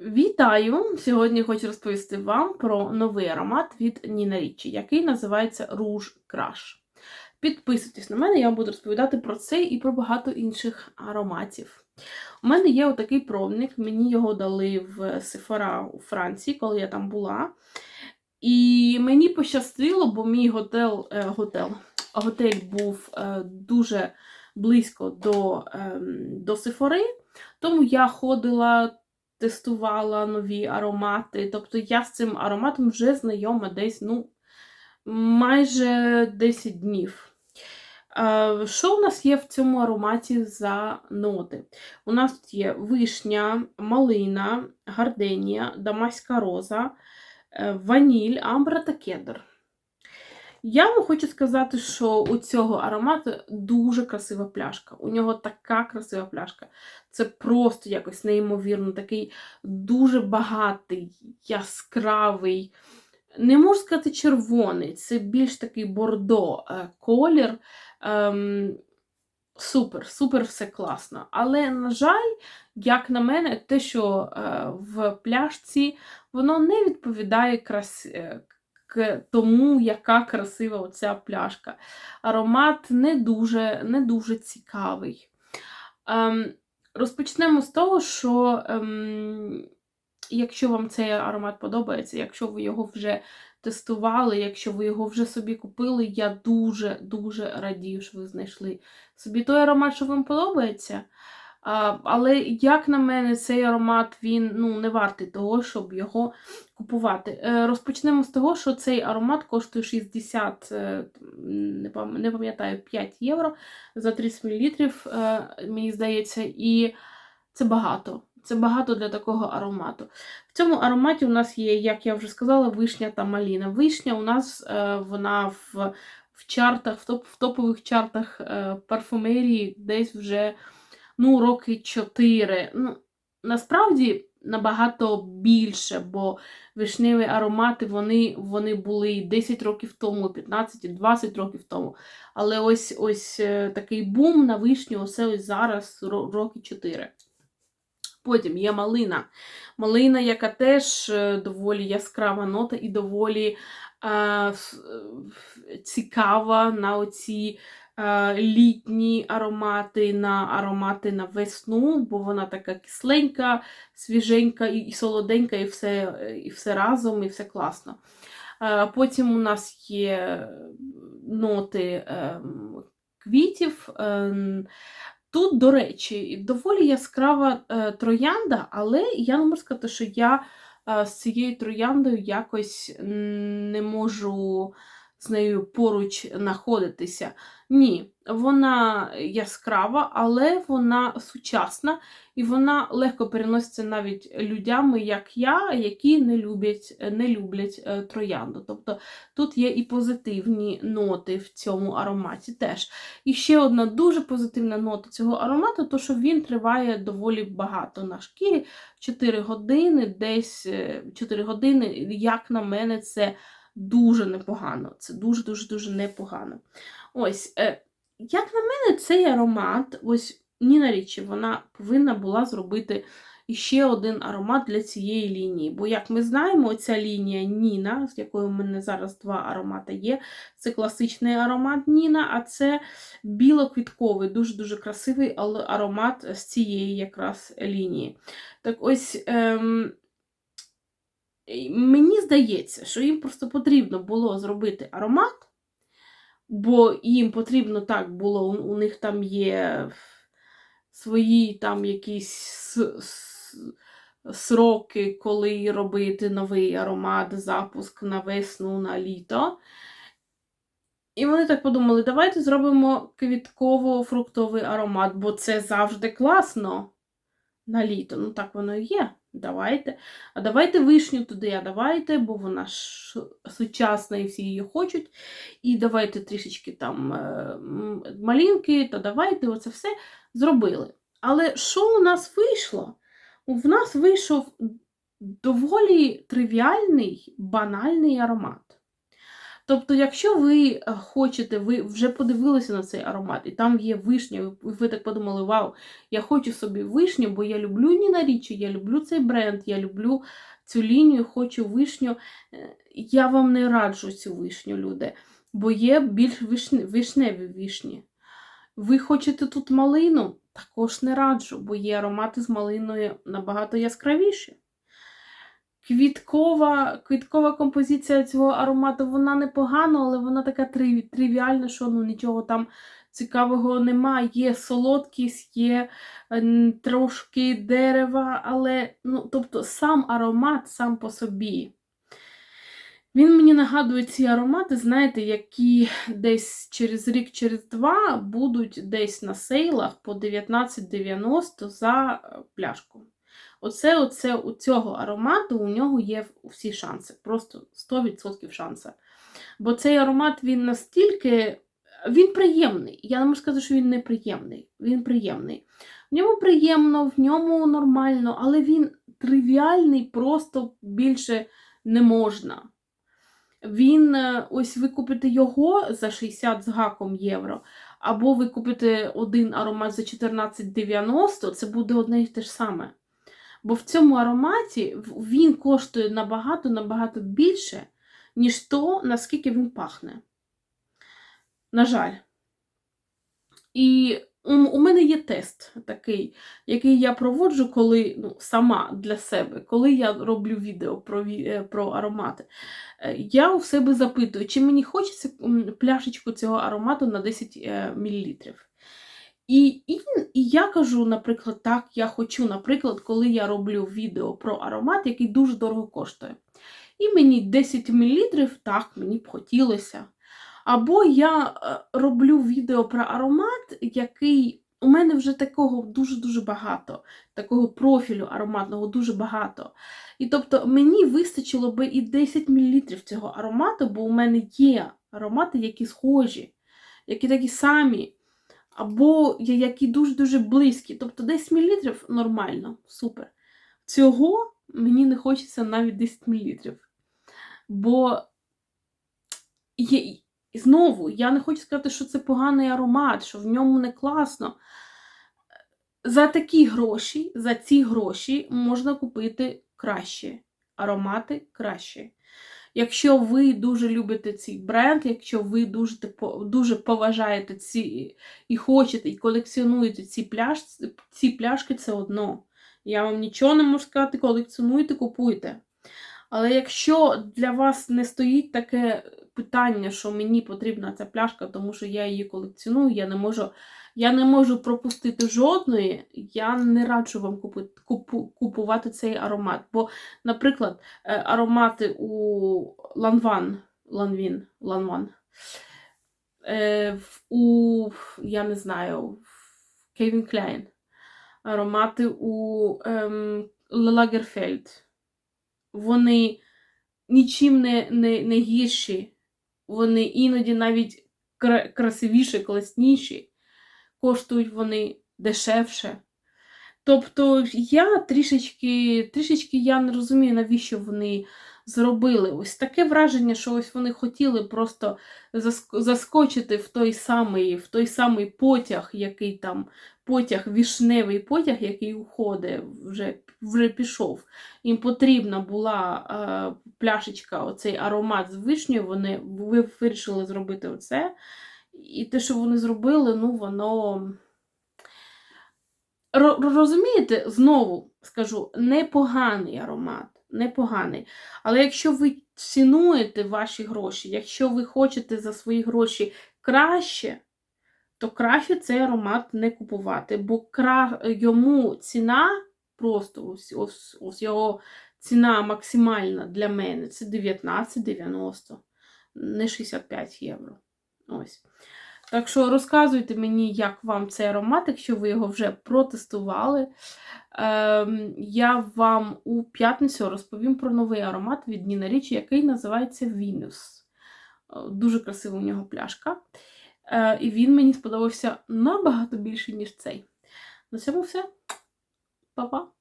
Вітаю! Сьогодні хочу розповісти вам про новий аромат від Ніна Річі, який називається Rouge Crush. Підписуйтесь на мене, я вам буду розповідати про цей і про багато інших ароматів. У мене є отакий пробник, мені його дали в Сефара у Франції, коли я там була. І мені пощастило, бо мій готель, е, готель, готель був е, дуже близько до, е, до Сефори, тому я ходила тестувала нові аромати. Тобто я з цим ароматом вже знайома десь ну, майже 10 днів. Е, Що у нас є в цьому ароматі за ноти? У нас тут є вишня, малина, гарденія, дамаська роза, е, ваніль, амбра та кедр. Я вам хочу сказати, що у цього аромату дуже красива пляшка. У нього така красива пляшка. Це просто якось неймовірно, такий дуже багатий, яскравий. Не можу сказати червоний, це більш такий бордо е, колір. Ем, Супер, супер, все класно. Але, на жаль, як на мене, те, що е, в пляшці, воно не відповідає красі к тому, яка красива оця пляшка. Аромат не дуже не дуже цікавий. Ем, Розпочнемо з того, що ем, якщо вам цей аромат подобається, якщо ви його вже тестували, якщо ви його вже собі купили, я дуже-дуже радію, що ви знайшли собі той аромат, що вам подобається. Але, як на мене, цей аромат він ну, не вартий того, щоб його купувати. Е, розпочнемо з того, що цей аромат коштує 60, е, не пам'ятаю, 5 євро за 30 мл, е, мені здається, і це багато. Це багато для такого аромату. В цьому ароматі у нас є, як я вже сказала, вишня та маліна. Вишня у нас вона в в чартах, в, топ, в топових чартах парфумерії десь вже ну, роки 4. Ну, Насправді набагато більше, бо вишневі аромати вони вони були 10 років тому, 15, 20 років тому. Але ось ось е, такий бум на вишню, оце ось зараз роки 4. Потім є малина. Малина, яка теж е, доволі яскрава нота і доволі е, цікава на оці літні аромати на аромати на весну, бо вона така кисленька, свіженька і, солоденька, і все, і все разом, і все класно. Е, потім у нас є ноти квітів. Тут, до речі, доволі яскрава е, троянда, але я не можу сказати, що я з цією трояндою якось не можу з нею поруч знаходитися. Ні, вона яскрава, але вона сучасна і вона легко переноситься навіть людями, як я, які не люблять не люблять е, троянду. Тобто тут є і позитивні ноти в цьому ароматі теж. І ще одна дуже позитивна нота цього аромату, то що він триває доволі багато на шкірі 4 години, десь 4 е, години, як на мене, це дуже непогано. Це дуже-дуже дуже непогано. Ось, е, як на мене, цей аромат, ось Ніна Річі, вона повинна була зробити ще один аромат для цієї лінії. Бо, як ми знаємо, ця лінія Ніна, з якою в мене зараз два аромати є, це класичний аромат Ніна, а це білоквітковий, дуже-дуже красивий аромат з цієї якраз лінії. Так ось. Ем... Мені здається, що їм просто потрібно було зробити аромат, бо їм потрібно так було, у них там є свої там якісь сроки, коли робити новий аромат, запуск на весну, на літо. І вони так подумали: давайте зробимо квітково-фруктовий аромат, бо це завжди класно на літо. Ну, так воно і є. Давайте. А давайте вишню туди, а давайте, бо вона ж сучасна і всі її хочуть. І давайте трішечки там е, малінки, та давайте оце все зробили. Але що у нас вийшло? В нас вийшов доволі тривіальний, банальний аромат. Тобто, якщо ви е, хочете, ви вже подивилися на цей аромат, і там є вишня, ви, так подумали, вау, я хочу собі вишню, бо я люблю Ніна Річі, я люблю цей бренд, я люблю цю лінію, хочу вишню. Е, Я вам не раджу цю вишню, люди, бо є більш вишне, вишневі вишні. Ви хочете тут малину? Також не раджу, бо є аромати з малиною набагато яскравіші. Квіткова, квіткова композиція цього аромату, вона непогана, але вона така трив, тривіальна, що ну, нічого там цікавого немає. Є солодкість, є м, трошки дерева, але ну, тобто сам аромат сам по собі. Він мені нагадує ці аромати, знаєте, які десь через рік, через два будуть десь на сейлах по 19,90 за е, пляшку. Оце, оце у цього аромату у нього є всі шанси. Просто 100% шанси. Бо цей аромат він настільки. Він приємний. Я не можу сказати, що він неприємний. Він приємний. В ньому приємно, в ньому нормально, але він тривіальний, просто більше не можна. Він, е, ось ви купите його за 60 з гаком євро, або ви купите один аромат за 14,90, це буде одне і те ж саме. Бо в цьому ароматі він коштує набагато-набагато більше, ніж то, наскільки він пахне. На жаль. І у, мене є тест такий, який я проводжу, коли ну, сама для себе, коли я роблю відео про, е, про аромати. Е, Я у себе запитую, чи мені хочеться пляшечку цього аромату на 10 е, мл. І, і, і я кажу, наприклад, так, я хочу, наприклад, коли я роблю відео про аромат, який дуже дорого коштує. І мені 10 мл, так, мені б хотілося. Або я е, роблю відео про аромат, який у мене вже такого дуже-дуже багато, такого профілю ароматного дуже багато. І тобто мені вистачило би і 10 мл цього аромату, бо у мене є аромати, які схожі, які такі самі, або які дуже-дуже близькі. Тобто 10 мл нормально, супер. Цього мені не хочеться навіть 10 мл. Бо є, знову, я не хочу сказати, що це поганий аромат, що в ньому не класно. За такі гроші, за ці гроші можна купити краще. Аромати краще. Якщо ви дуже любите цей бренд, якщо ви дуже, типу- дуже поважаєте ці і хочете, і колекціонуєте ці, пляш, ці пляшки, це одно. Я вам нічого не можу сказати, колекціонуйте, купуйте. Але якщо для вас не стоїть таке питання, що мені потрібна ця пляшка, тому що я її колекціоную, я не можу, я не можу пропустити жодної, я не раджу вам купувати цей аромат. Бо, наприклад, е, аромати у Ланван, Ланвін, Ланван, е, у, я не знаю, Calvin Klein, аромати у ем, Лагерфельд вони нічим не, не, не гірші, вони іноді навіть красивіші, класніші, коштують вони дешевше. Тобто я трішечки, трішечки я не розумію, навіщо вони зробили. Ось таке враження, що ось вони хотіли просто заскочити в той самий, в той самий потяг, який там потяг, вішневий потяг, який уходить, вже, вже пішов. Їм потрібна була е, пляшечка, оцей аромат з вишнею, вони вирішили зробити оце. І те, що вони зробили, ну воно. Розумієте, знову скажу, непоганий аромат, непоганий. Але якщо ви цінуєте ваші гроші, якщо ви хочете за свої гроші краще, то краще цей аромат не купувати, бо кра... йому ціна просто ось, ось, ось його ціна максимальна для мене це 19,90, не 65 євро. Ось. Так що розказуйте мені, як вам цей аромат, якщо ви його вже протестували. Ем, я вам у п'ятницю розповім про новий аромат від Ніна Річі, який називається Venus. Е, Дуже красива у нього пляшка. Е, і він мені сподобався набагато більше, ніж цей. На цьому все. Па-па!